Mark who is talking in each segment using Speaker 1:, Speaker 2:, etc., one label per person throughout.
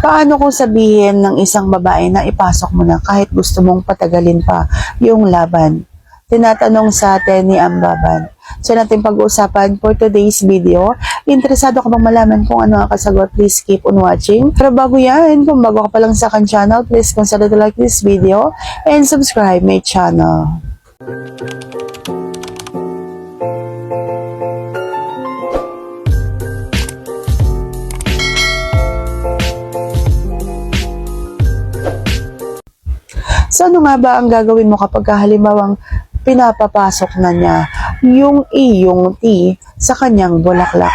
Speaker 1: Paano kung sabihin ng isang babae na ipasok mo na kahit gusto mong patagalin pa yung laban? Tinatanong sa atin ni Ambaban. So natin pag-uusapan for today's video. Interesado ka bang malaman kung ano ang kasagot? Please keep on watching. Pero bago yan, kung bago ka pa lang sa akin channel, please consider to like this video and subscribe my channel. So ano nga ba ang gagawin mo kapag ka halimbawang pinapapasok na niya yung iyong tea sa kanyang bulaklak?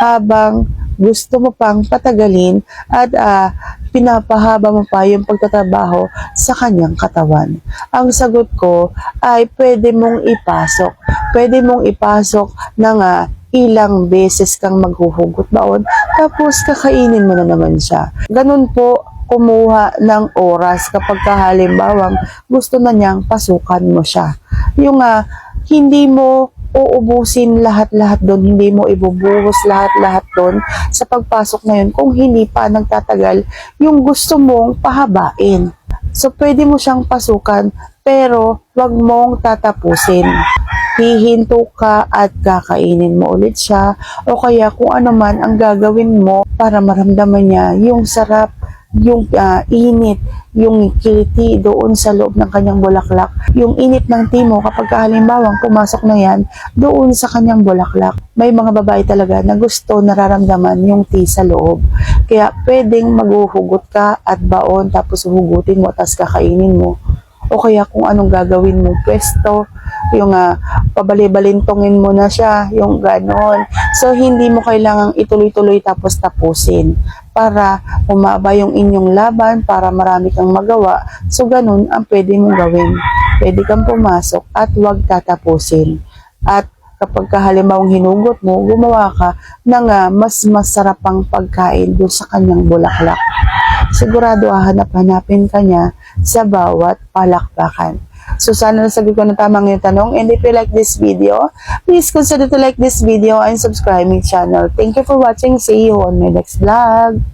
Speaker 1: Habang gusto mo pang patagalin at ah, pinapahaba mo pa yung pagtatrabaho sa kanyang katawan. Ang sagot ko ay pwede mong ipasok. Pwede mong ipasok ng ah, ilang beses kang maghuhugot baon tapos kakainin mo na naman siya. Ganun po kumuha ng oras kapag kahalimbawang gusto na niyang pasukan mo siya. Yung ah, hindi mo uubusin lahat-lahat doon, hindi mo ibubuhos lahat-lahat doon sa pagpasok na yun kung hindi pa nagtatagal yung gusto mong pahabain. So, pwede mo siyang pasukan pero wag mong tatapusin. Hihinto ka at kakainin mo ulit siya o kaya kung ano man ang gagawin mo para maramdaman niya yung sarap yung ah, init, yung kiliti doon sa loob ng kanyang bulaklak, yung init ng timo kapag halimbawang pumasok na yan doon sa kanyang bulaklak. May mga babae talaga na gusto nararamdaman yung tea sa loob. Kaya pwedeng maghuhugot ka at baon tapos hugutin mo tapos kakainin mo. O kaya kung anong gagawin mo, pwesto, yung uh, pabalibalintongin mo na siya, yung ganon. So, hindi mo kailangang ituloy-tuloy tapos tapusin para umaba yung inyong laban, para marami kang magawa. So, ganun ang pwede mong gawin. Pwede kang pumasok at huwag tatapusin. At kapag kahalimbawang hinugot mo, gumawa ka ng ah, mas masarap pang pagkain doon sa kanyang bulaklak. Sigurado hahanap-hanapin ka niya sa bawat palakpakan. So sana nasagot ko na tamang yung tanong. And if you like this video, please consider to like this video and subscribe my channel. Thank you for watching. See you on my next vlog.